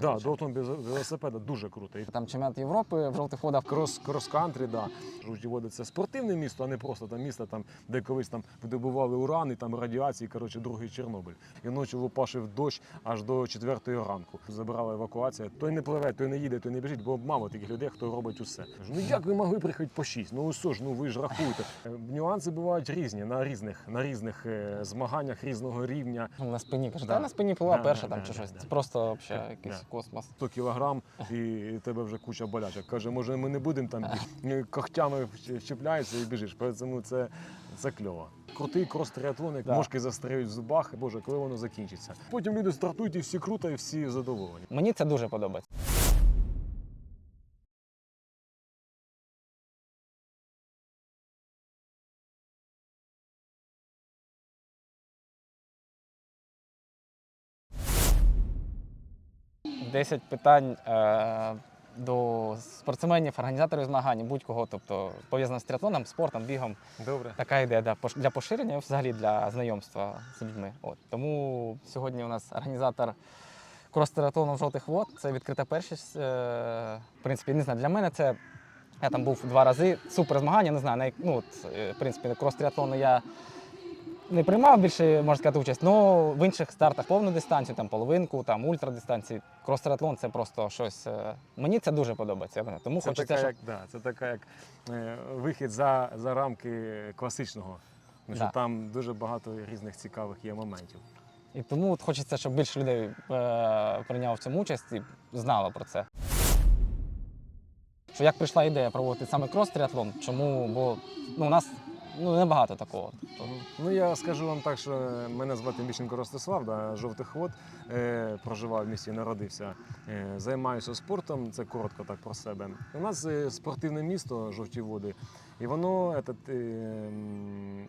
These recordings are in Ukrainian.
Да, Дотон без велосипеда дуже круто. І Там чемпіонат Європи в жовтих водах. Крос, крос-кантрі, да. Жовті води це спортивне місто, а не просто там місто, там, де колись там видобували уран і там радіації, коротше, другий Чорнобиль. І ночі лупашив дощ аж до четвертої ранку. Забирала евакуація. Той не пливе, той не їде, той не біжить, бо мало таких людей, хто робить усе. Ну як ви могли приїхати по шість? Ну ось ж, ну ви ж рахуєте. Е, Нюанси бувають різні на різних, на різних е, змаганнях різного рівня. На спині каже, Да. та на спині плила Да, перша да, там да, чи да, щось. да. Це просто взагалі якийсь да. Космос. 100 кілограм і, тебе вже куча болячок. Каже, може ми не будемо там і когтями щепляєшся і біжиш. Тому це, це кльово. Крутий крос-триатлон, як Да. мошки застряють в зубах. Боже, коли воно закінчиться. Потім люди стартують і всі круто, і всі задоволені. Мені це дуже подобається. Десять питань е, до спортсменів, організаторів змагань, будь-кого, тобто пов'язано з триатлоном, спортом, бігом. Добре. Така ідея да, пош- для поширення, і взагалі для знайомства з людьми. От. Тому сьогодні у нас організатор крос-триатлону жовтих вод. Це відкрита першість. Е, в принципі, не знаю, для мене це. Я там був два рази. Супер змагання, не знаю. на як- Ну, от, е, в принципі, крос-триатлону я не приймав більше, можна сказати, участь, але в інших стартах повну дистанцію, там половинку, там ультрадистанції. Крос-триатлон це просто щось. е, Мені це дуже подобається. Тому Це хочеться, така, щоб як, да, це така як е, вихід за, за рамки класичного. Тому що Да. там дуже багато різних цікавих є моментів. І тому от хочеться, щоб більше людей е, прийняло в цьому участь і знало про це. Що як прийшла ідея проводити саме крос-тріатлон? Чому? Бо ну, у нас ну, небагато такого. Тобто, Ну я скажу вам так, що мене звати Міщенко Ростислав, да, жовтих вод. Е, проживав в місті, народився. Е, займаюся спортом, це коротко так про себе. У нас е, спортивне місто жовті води. І воно этот, е,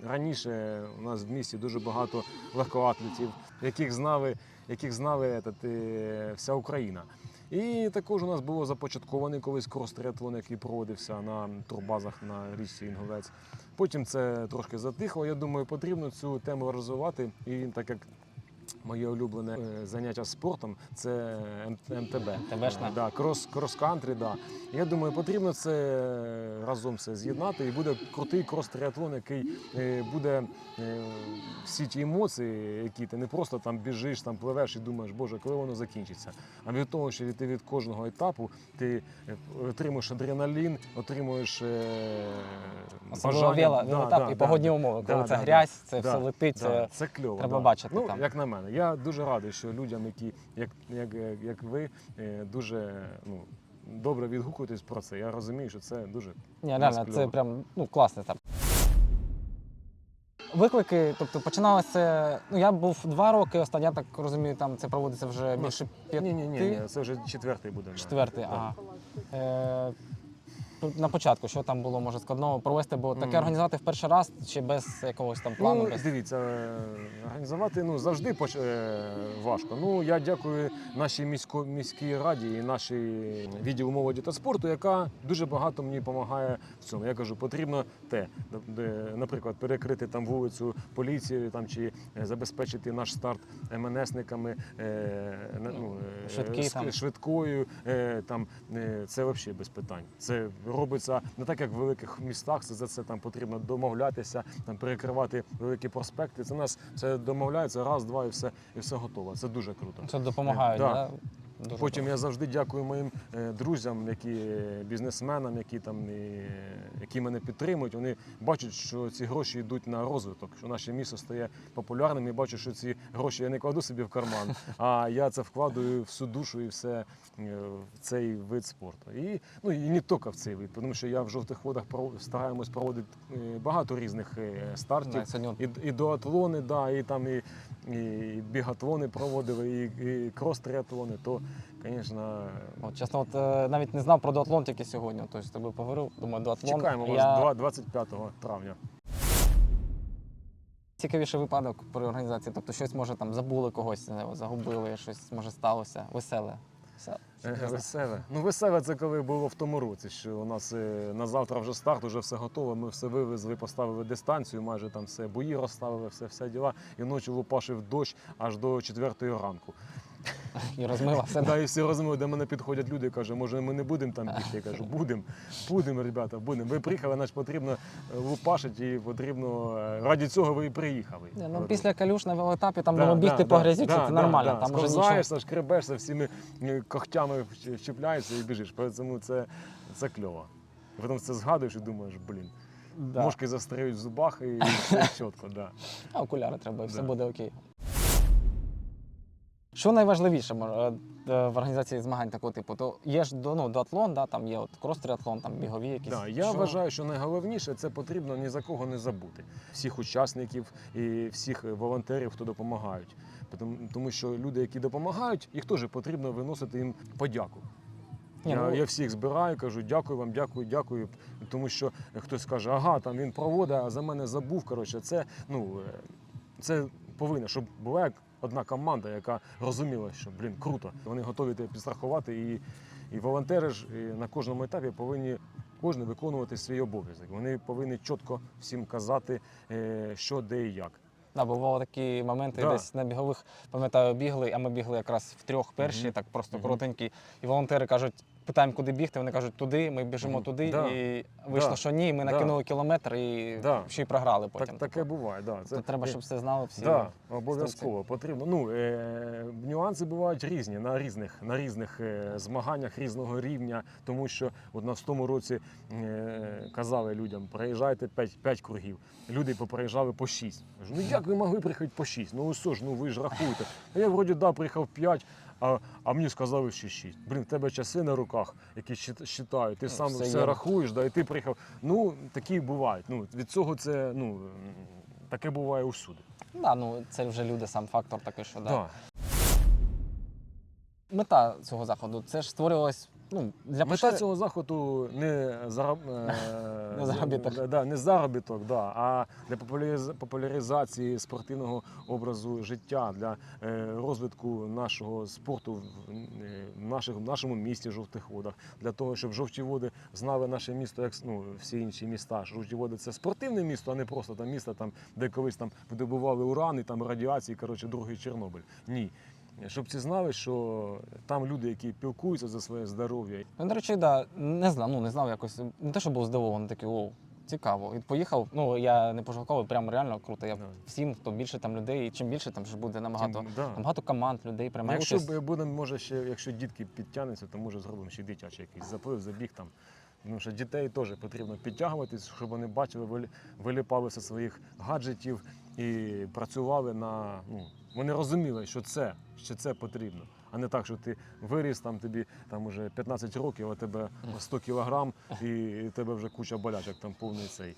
раніше у нас в місті дуже багато легкоатлетів, яких знали, яких знали этот, е, вся Україна. І також у нас було започаткований колись крос-триатлон, який проводився на турбазах на річці Інговець. Потім це трошки затихло. Я думаю, потрібно цю тему розвивати. І так як моє улюблене е, заняття спортом це МТБ. МТБшна. Да, крос, крос-кантрі, да. Я думаю, потрібно це разом все з'єднати, і буде крутий крос-триатлон, який е, буде е, всі ті емоції, які ти не просто там біжиш, там пливеш і думаєш, боже, коли воно закінчиться. А від того, що ти від кожного етапу ти отримуєш адреналін, отримуєш особливо бажання. вело, Да, велоетап да, і да, погодні умови, коли Да, це да, грязь, це да, все летить. Да, Це... це кльово. треба да. бачити Ну, там. як на мене, я дуже радий, що людям, які як, як, як, ви, е, дуже ну, добре відгукуєтесь про це. Я розумію, що це дуже Ні, реально, це прям ну, класний старт. Виклики, тобто починалося. Ну, я був два роки, останній, я так розумію, там це проводиться вже Ну, більше п'яти. ні, ні, ні, ні, це вже четвертий буде. Четвертий, ага. Е, на початку, що там було може складного провести, бо таке організувати в перший раз чи без якогось там плану. Ну, без... дивіться, е, організувати ну, завжди поч- е, важко. Ну, я дякую нашій місько, міській раді і нашій відділу молоді та спорту, яка дуже багато мені допомагає в цьому. Я кажу, потрібно те, де, наприклад, перекрити там вулицю поліцією там, чи е, забезпечити наш старт МНСниками, е, ну, е, там. швидкою. Е, там, е, це взагалі без питань. Це робиться не так, як в великих містах. Це за це там потрібно домовлятися, там перекривати великі проспекти. Це нас це домовляється раз, два і все, і все готово. Це дуже круто. Це допомагає, Да. да. Дуже Потім я завжди дякую моїм е, друзям, які е, бізнесменам, які там і, які мене підтримують. Вони бачать, що ці гроші йдуть на розвиток, що наше місто стає популярним. І бачу, що ці гроші я не кладу собі в карман, а я це вкладаю всю душу і все е, в цей вид спорту. І ну і не тільки в цей вид, тому що я в жовтих водах стараємось проводити е, багато різних е, стартів. І, і дуатлони, да, і там і, і бігатлони проводили, і, і крос-триатлони, то, звісно, От, чесно, от, е, навіть не знав про дуатлон тільки сьогодні. Тобто з тобою поговорив, думаю, дуатлон. чекаємо вас я... два- 25 травня. Цікавіший випадок при організації, тобто щось може там забули когось, не знаю, загубили, щось може сталося. Веселе. Веселе. Е, Веселе. Ну, веселе це коли було в тому році, що у нас е, на завтра вже старт, вже все готово. Ми все вивезли, поставили дистанцію, майже там все бої розставили, все, все діла. І ночі лупашив дощ аж до 4 ранку. І розмила все. Да, і всі розмови, до мене підходять люди, кажуть, може ми не будемо там бігти. Я кажу, будемо, будемо, ребята, будемо. Ви приїхали, значить потрібно е, лупашити і потрібно. е, Раді цього ви і приїхали. Ні, ну, після калюш на велоетапі там Да, бігти да, по да, грязі, да, це да, нормально. да. Там нічого. Сковзаєшся, шкребешся, всіми е, когтями вчіпляєшся і біжиш. Тому це, це кльово. Потім це згадуєш і думаєш, блін, Да. мошки застряють в зубах і все чітко. Да. А окуляри треба, і все буде окей. Що найважливіше е, е, в організації змагань такого типу? То є ж ну, дуатлон, да, там є от крос-триатлон, там бігові якісь. Да, я Що- вважаю, що найголовніше це потрібно ні за кого не забути. Всіх учасників і всіх волонтерів, хто допомагають. Тому, тому що люди, які допомагають, їх теж потрібно виносити їм подяку. Ні, я, ну- я всіх збираю, кажу, дякую вам, дякую, дякую. Тому що хтось каже, ага, там він проводить, а за мене забув. Коротше, це ну е, це повинно, щоб була як одна команда, яка розуміла, що блін, круто. Вони готові тебе підстрахувати. І, і волонтери ж і на кожному етапі повинні кожен виконувати свій обов'язок. Вони повинні чітко всім казати, е, що де і як. Да, бували такі моменти, Да. десь на бігових, пам'ятаю, бігли, а ми бігли якраз в трьох перші, Мгм. так просто Мгм. коротенькі. І волонтери кажуть, питаємо, куди бігти. Вони кажуть, туди, ми біжимо туди. Да. І вийшло, Да. що ні, ми Да. накинули кілометр і Да. ще й програли потім. Так, таке буває. Да. Це треба, щоб все знали всі. Так, обов'язково потрібно. Ну, е, нюанси бувають різні на різних, на різних е, змаганнях різного рівня, тому що от на тому році е, казали людям, проїжджайте 5, 5 кругів. Люди поприїжджали по 6. Ну як ви могли приїхати по 6? Ну ось ж, ну ви ж рахуєте. А я вроді да, приїхав 5, а, а мені сказали ще 6. Блін, в тебе часи на руках, які считають. ти Ну, сам все все, рахуєш, да, і ти приїхав. Ну, такі бувають. Ну, від цього це, ну, таке буває усюди. Да, ну це вже люди, сам фактор такий, що да. Да. Мета цього заходу це ж створювалось ну, для Мета пошир- цього заходу не, зараб... е, Не заробіток. Да, да, не заробіток, да, а для популяриз- популяризації спортивного образу життя, для е, розвитку нашого спорту в, е, в наших, в нашому місті жовтих водах, для того, щоб жовті води знали наше місто, як ну, всі інші міста. Жовті води це спортивне місто, а не просто там місто, там, де колись там видобували уран і там радіації, коротше, другий Чорнобиль. Ні. Щоб ці знали, що там люди, які пілкуються за своє здоров'я, Ну, до речі, да, не знав, ну не знав якось. Не те, що був здивований, такий оу, цікаво. І поїхав. Ну я не пожалкував, прямо реально круто. Я Да. всім, хто більше там людей, і чим більше там ж буде набагато, Тим- да. набагато команд, людей приймає Якщо участь. б будемо, може, ще, якщо дітки підтягнуться, то може зробимо ще дитячий якийсь заплив, забіг там. Тому що дітей теж потрібно підтягуватись, щоб вони бачили, вилі- виліпали зі своїх гаджетів і працювали на. Ну, вони розуміли, що це, що це потрібно. А не так, що ти виріс, там тобі там уже 15 років, а тебе 100 кілограм, і, тебе вже куча болячок, там повний цей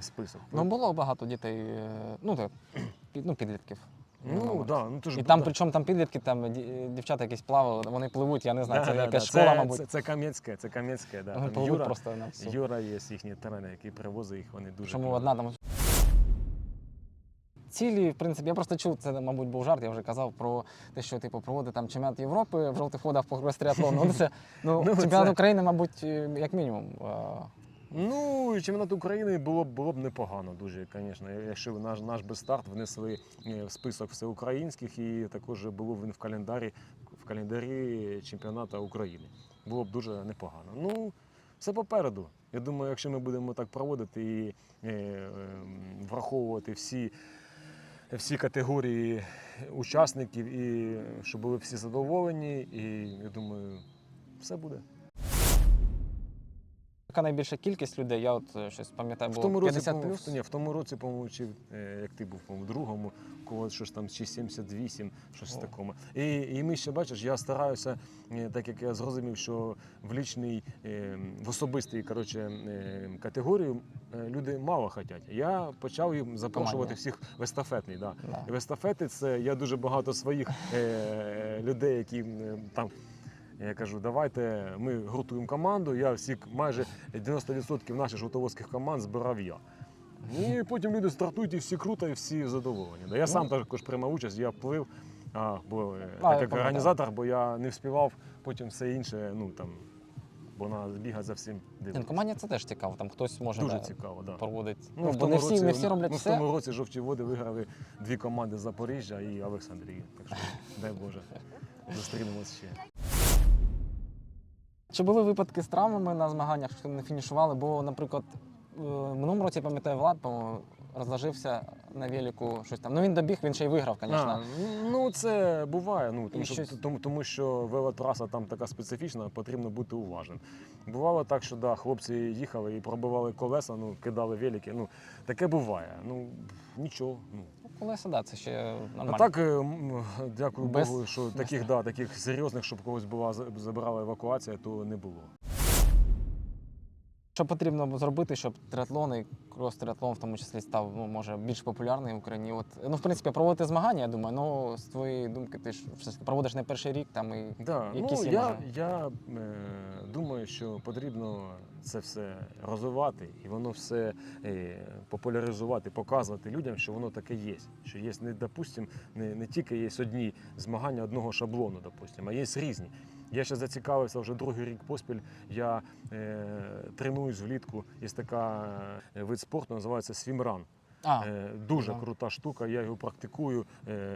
список. Ну було багато дітей, е, ну так, ну, підлітків. ну, да, ну, ж, І там, да. причому там підлітки, там дівчата якісь плавали, вони пливуть, я не знаю, Да, це да, якась да. школа, це, мабуть. Це, це Кам'янське, це Кам'янське, да. Вони Там Юра, просто на всю. Юра є їхній тренер, який привозить їх, вони дуже. Чому одна там. Цілі, в принципі, я просто чув, це, мабуть, був жарт, я вже казав про те, що типу проводить там чемпіонат Європи в жовтих водах по. Ну, це, ну, Ну, чемпіонат це- України, мабуть, е, як мінімум. е, Ну, чемпіонат України було б було б непогано дуже, звісно. Якщо б наш наш би старт внесли е, в список всеукраїнських і також було б він в календарі в календарі чемпіонату України. Було б дуже непогано. Ну, все попереду. Я думаю, якщо ми будемо так проводити і е, е, враховувати всі, всі категорії учасників, і щоб були всі задоволені, і я думаю, все буде. Яка найбільша кількість людей? Я от е, щось пам'ятаю, В тому році, 50 по-моєму, плюс. ні, в тому році, по-моєму, чи е, як ти був, по-моєму, другому, когось щось там чи 78, щось О. такому. І, і ми ще бачиш, я стараюся, е, так як я зрозумів, що в лічній, е, в особистій коротше, категорію люди мало хочуть. Я почав їм запрошувати всіх в естафетний. Да. Да. В естафети це я дуже багато своїх людей, які там. Я кажу, давайте ми гуртуємо команду. Я всі майже 90% наших жовтоводських команд збирав я. І потім люди стартують, і всі круто, і всі задоволені. Да, Я сам також приймав участь, я плив, а, бо, е, А, так як організатор, бо я не вспівав потім все інше, ну там, бо на біга за всім ну, дивитися. Командія це теж цікаво, там хтось може Дуже да, цікаво. Да. проводить. Ну, Ну, в тому не всі, році, не всі роблять ну, все. В тому році жовті води виграли дві команди Запоріжжя і Олександрії. Так що дай Боже. Зустрінемось ще. Чи були випадки з травмами на змаганнях, що не фінішували? Бо, наприклад, е, в минулому році, пам'ятаю, Влад, по-моєму, розложився на велику щось там. Ну він добіг, він ще й виграв, звісно. ну це буває. Ну тому І що щось- тому, тому що велотраса там така специфічна, потрібно бути уважним. Бувало так, що да, хлопці їхали і пробивали колеса, ну кидали велики. Ну таке буває. Ну нічого. Ну Ну, Колеса, да, це ще а так, е, м, дякую Без- Богу, що таких, да, таких серйозних, щоб когось була за- забирала евакуація, то не було. Що потрібно зробити, щоб триатлон і крос-триатлон в тому числі став ну, може більш популярний в Україні? От, ну, в принципі, проводити змагання, я думаю, ну з твоєї думки, ти ж все проводиш не перший рік там і Да, ну, Якісь є, я, може? я е, думаю, що потрібно це все розвивати і воно все е, популяризувати, показувати людям, що воно таке є. Що є не, допустим, не, не тільки є одні змагання одного шаблону, допустим, а є різні. Я ще зацікавився вже другий рік поспіль. Я е, тренуюсь влітку. Є така е, вид спорту, називається свімран. а, Е, дуже да. крута штука. Я його практикую е,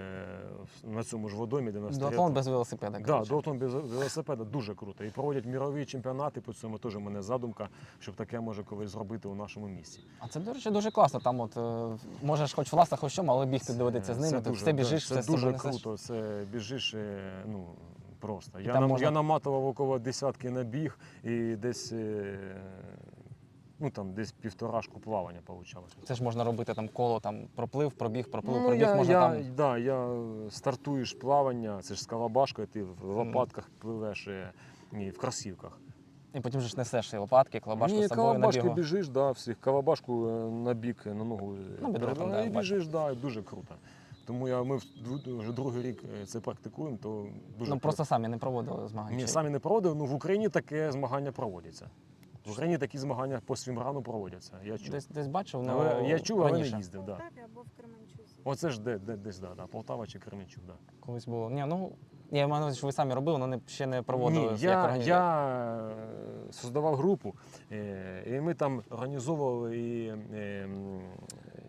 на цьому ж водомі, де на дуатлон без велосипеда. Да, дуатлон без велосипеда дуже круто. І проводять мірові чемпіонати по цьому. Теж у мене задумка, щоб таке може колись зробити у нашому місті. А це, до речі, дуже класно. Там от е, можеш хоч в ластах, хоч чому, але бігти доведеться з ними. Ти все біжиш, це все собою дуже несеш. круто. Це біжиш ну, просто. І Я, там нам, можна- я наматував около десятки на біг і десь. е, Ну там десь півторашку плавання вийшло. Це ж можна робити там коло, там проплив, пробіг, проплив, Ну, пробіг, я, можна я, там. да, я стартуєш плавання, це ж з калабашкою, ти в лопатках пливеш е, ні, в кросівках. І потім же ж несеш і лопатки, клабашку Ні, з собою на калабашки бігу. біжиш, да, всіх калабашку е, на бік, е, на ногу е, бідро там, передала да, і бачу. біжиш, да, дуже круто. Тому я, ми вже другий рік е, це практикуємо, то дуже Ну просто самі не проводили змагань. Ні, чи- самі не проводив, ну в Україні таке змагання проводяться. В Україні такі змагання по свімрану проводяться. Я чув. Десь, десь бачив, ну, Але я чув, але раніше. не їздив. Да. Полтаві або в Кременчузі. Оце ж де, де, десь, да, да, Полтава чи Кременчук. Да. Колись було. Ні, ну, я маю на увазі, що ви самі робили, але не, ще не проводили. Ні, як я, організатор. я е, создавав групу, е, і ми там організовували і е, м,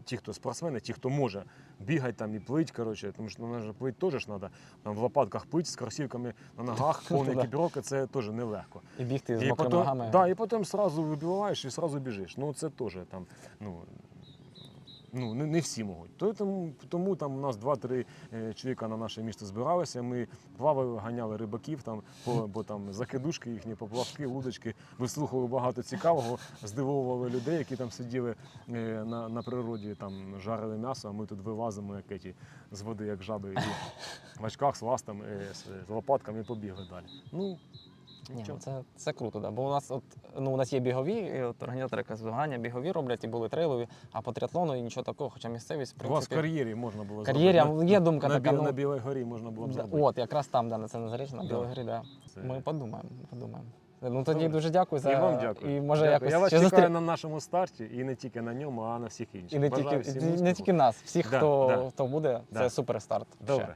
ті, хто спортсмени, ті, хто може бігати там і плить, коротше, тому що ну, плить теж треба. Там в лопатках плить з кросівками на ногах, повна екіпіровка, це теж нелегко. І бігти з мокрими потім, ногами. да, і потім сразу вибиваєш і сразу біжиш. Ну це теж там, ну. Ну, не, не всі можуть. То- Тому, тому там у нас два-три е, чоловіка на наше місто збиралися. Ми плавали, ганяли рибаків, там, по, бо там закидушки їхні, поплавки, удочки, вислухали багато цікавого, здивовували людей, які там сиділи е, на, на природі, там жарили м'ясо, а ми тут вилазимо, як еті, з води, як жаби, і в очках з ластом, е, з, лопатками побігли далі. Ну, Ні, ну це, це круто, да. бо у нас от, ну, у нас є бігові, і от організатори якраз бігові роблять і були трейлові, а по триатлону і нічого такого, хоча місцевість, У вас в кар'єрі можна було кар'єрі, зробити. а є думка на, така, Бі- ну, на Білій горі можна було б зробити. от, якраз там, да, на це на заріччя, на Да. Білій горі, да. Це- Ми подумаємо, подумаємо. Ну тоді Добре. дуже дякую за І вам дякую. І може Дякую. якось Я вас ще чекаю зустрі- на нашому старті і не тільки на ньому, а на всіх інших. І не Бажаю тільки, всім не тільки нас, всіх, Да, хто, да. хто буде, Да. це супер старт. Добре.